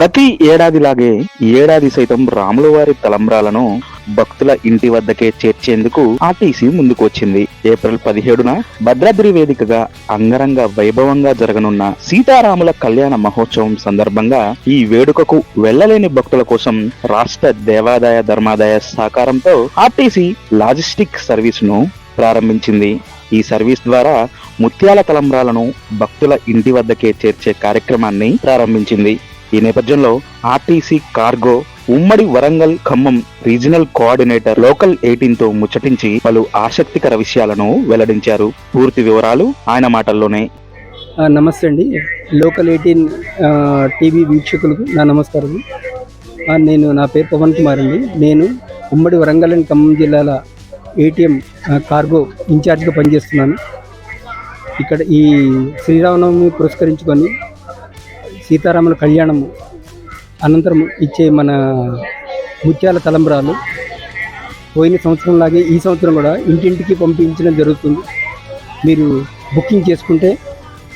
ప్రతి ఏడాదిలాగే ఏడాది సైతం రాముల వారి తలంబ్రాలను భక్తుల ఇంటి వద్దకే చేర్చేందుకు ఆర్టీసీ ముందుకొచ్చింది. ఏప్రిల్ పదిహేడున భద్రాద్రి వేదికగా అంగరంగ వైభవంగా జరగనున్న సీతారాముల కళ్యాణ మహోత్సవం సందర్భంగా ఈ వేడుకకు వెళ్ళలేని భక్తుల కోసం రాష్ట్ర దేవాదాయ ధర్మాదాయ సహకారంతో ఆర్టీసీ లాజిస్టిక్ సర్వీస్ను ప్రారంభించింది. ఈ సర్వీస్ ద్వారా ముత్యాల తలంబ్రాలను భక్తుల ఇంటి వద్దకే చేర్చే కార్యక్రమాన్ని ప్రారంభించింది. ఈ నేపథ్యంలో ఆర్టీసీ కార్గో ఉమ్మడి Warangal Khammam regional coordinator local ఎయిటీన్తో ముచ్చటించి పలు ఆసక్తికర విషయాలను వెల్లడించారు. పూర్తి వివరాలు ఆయన మాటల్లోనే. నమస్తే అండి. లోకల్ ఎయిటీన్ టీవీ వీక్షకులకు నా నమస్కారం. నేను నా పేరు పవన్ కుమార్ అండి. నేను ఉమ్మడి వరంగల్ అండ్ ఖమ్మం జిల్లాల ఏటీఎం కార్గో ఇన్ఛార్జ్గా పనిచేస్తున్నాను. ఇక్కడ ఈ శ్రీరామనవమి పురస్కరించుకొని సీతారాముల కళ్యాణము అనంతరం ఇచ్చే మన ముత్యాల తలంబ్రాలు పోయిన సంవత్సరంలాగే ఈ సంవత్సరం కూడా ఇంటింటికి పంపించడం జరుగుతుంది. మీరు బుకింగ్ చేసుకుంటే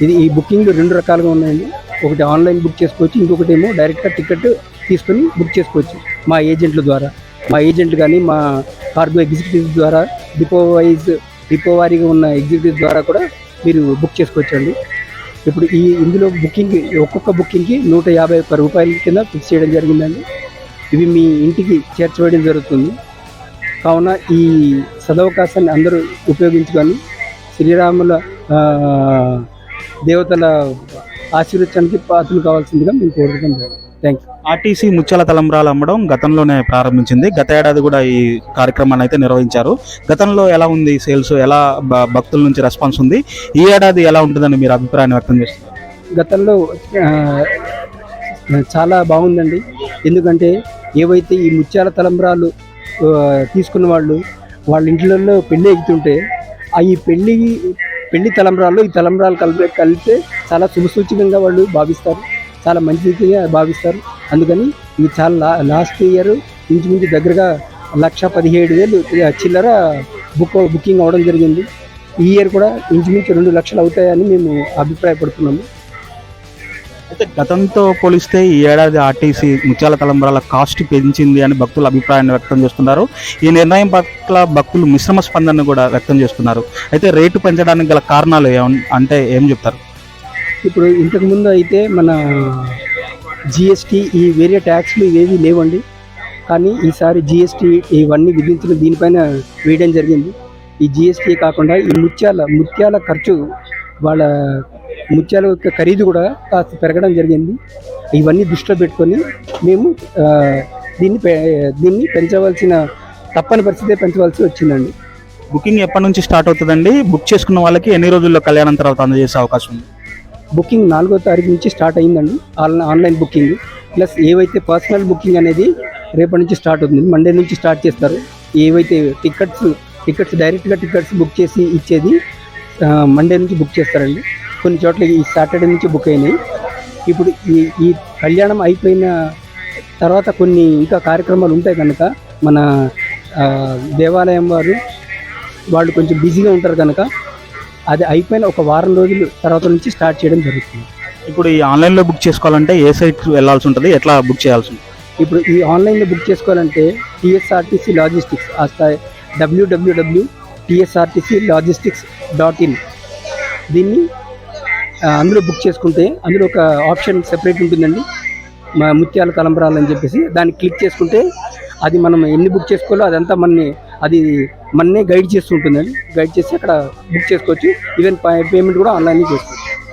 ఇది ఈ బుకింగ్ రెండు రకాలుగా ఉన్నాయండి. ఒకటి ఆన్లైన్ బుక్ చేసుకోవచ్చు ఇంకొకటి ఏమో డైరెక్ట్గా టికెట్ తీసుకొని బుక్ చేసుకోవచ్చు మా ఏజెంట్ల ద్వారా. మా ఏజెంట్లు కానీ మా కార్గో ఎగ్జిక్యూటివ్ ద్వారా డిపో వైజ్ డిపో వారీగా ఉన్న ఎగ్జిక్యూటివ్ ద్వారా కూడా మీరు బుక్ చేసుకోవచ్చండి. ఇప్పుడు ఈ ఇందులో బుకింగ్ ఒక్కొక్క బుకింగ్కి నూట యాభై ఒక్క రూపాయల కింద ఫిక్స్ చేయడం జరిగిందండి. ఇవి మీ ఇంటికి చేర్చవేయడం జరుగుతుంది. కావున ఈ సదవకాశాన్ని అందరూ ఉపయోగించుకొని శ్రీరాముల దేవతల ఆశీర్వచనానికి పాత్రలు కావాల్సిందిగా మేము కోరుకుంటాం థ్యాంక్ యూ ఆర్టీసీ ముత్యాల తలంబ్రాలు అమ్మడం గతంలోనే ప్రారంభించింది. గత ఏడాది కూడా ఈ కార్యక్రమాన్ని అయితే నిర్వహించారు. గతంలో ఎలా ఉంది సేల్స్? ఎలా భక్తుల నుంచి రెస్పాన్స్ ఉంది? ఈ ఏడాది ఎలా ఉంటుందని మీరు అభిప్రాయాన్ని వ్యక్తం చేస్తున్నారు? గతంలో చాలా బాగుందండి. ఎందుకంటే ఏవైతే ఈ ముత్యాల తలంబ్రాలు తీసుకున్న వాళ్ళు వాళ్ళ ఇంట్లలో పెళ్ళి ఎగుతుంటే ఆ ఈ పెళ్ళి పెళ్ళి తలంబ్రాలు ఈ తలంబ్రాలు కలిపి కలిపితే చాలా శుభసూచకంగా వాళ్ళు భావిస్తారు. చాలా మంచిగా భావిస్తారు. అందుకని ఇది చాలా లా లాస్ట్ ఇయర్ ఇంచుమించు దగ్గరగా లక్ష పదిహేడు వేలు చిల్లర బుక్ బుకింగ్ అవ్వడం జరిగింది. ఈ ఇయర్ కూడా ఇంచుమించు రెండు లక్షలు అవుతాయని మేము అభిప్రాయపడుతున్నాము. అయితే గతంతో పోలిస్తే ఈ ఏడాది ఆర్టీసీ ముత్యాల తలంబరాల కాస్ట్ పెంచింది అని భక్తులు అభిప్రాయాన్ని వ్యక్తం చేస్తున్నారు. ఈ నిర్ణయం పట్ల భక్తులు మిశ్రమ స్పందన కూడా వ్యక్తం చేస్తున్నారు. అయితే రేటు పెంచడానికి గల కారణాలు అంటే ఏం చెప్తారు? ఇప్పుడు ఇంతకు ముందు అయితే మన జిఎస్టీ ఈ వేరే ట్యాక్స్లు ఇవేవి లేవండి. కానీ ఈసారి జిఎస్టీ ఇవన్నీ విధించిన దీనిపైన వేయడం జరిగింది. ఈ జిఎస్టీ కాకుండా ఈ ముత్యాల ముత్యాల ఖర్చు వాళ్ళ ముత్యాల యొక్క ఖరీదు కూడా కాస్త పెరగడం జరిగింది. ఇవన్నీ దృష్టిలో పెట్టుకొని మేము దీన్ని పె- దీన్ని పెంచవలసిన తప్పని పరిస్థితే పెంచవలసి వచ్చిందండి. బుకింగ్ ఎప్పటి నుంచి స్టార్ట్ అవుతుందండి? బుక్ చేసుకున్న వాళ్ళకి ఎన్ని రోజుల్లో కళ్యాణం తర్వాత అందజేసే అవకాశం ఉంది? బుకింగ్ నాలుగో తారీఖు నుంచి స్టార్ట్ అయిందండి. Online online booking. ప్లస్ ఏవైతే పర్సనల్ బుకింగ్ అనేది రేపటి నుంచి స్టార్ట్ అవుతుంది మండే నుంచి స్టార్ట్ చేస్తారు. ఏవైతే టికెట్స్ టికెట్స్ డైరెక్ట్గా టికెట్స్ బుక్ చేసి ఇచ్చేది మండే నుంచి బుక్ చేస్తారండి. కొన్ని చోట్ల ఈ సాటర్డే నుంచి బుక్ అయినాయి. ఇప్పుడు ఈ ఈ కళ్యాణం అయిపోయిన తర్వాత కొన్ని ఇంకా కార్యక్రమాలు ఉంటాయి కనుక మన దేవాలయం వారు వాళ్ళు కొంచెం బిజీగా ఉంటారు కనుక అది అయిపోయిన ఒక వారం రోజులు తర్వాత నుంచి స్టార్ట్ చేయడం జరుగుతుంది. ఇప్పుడు ఈ ఆన్లైన్లో బుక్ చేసుకోవాలంటే ఏ సైట్ వెళ్ళాల్సి ఉంటుంది? ఎట్లా బుక్ చేయాల్సి ఉంటుంది? ఇప్పుడు ఈ ఆన్లైన్లో బుక్ చేసుకోవాలంటే టీఎస్ఆర్టీసీ లాజిస్టిక్స్ ఆ స్థాయి WWW TSRTC logistics dot in. దీన్ని అందులో బుక్ చేసుకుంటే అందులో ఒక ఆప్షన్ సెపరేట్ ఉంటుందండి. మా ముత్యాల తలంబరాలు అని చెప్పేసి దాన్ని క్లిక్ చేసుకుంటే అది మనం ఎన్ని బుక్ చేసుకోవాలో అదంతా మనని అది మననే గైడ్ చేస్తుంటుందండి. గైడ్ చేసి అక్కడ బుక్ చేసుకోవచ్చు. ఈవెన్ పేమెంట్ కూడా ఆన్లైన్లో చేసుకోవచ్చు.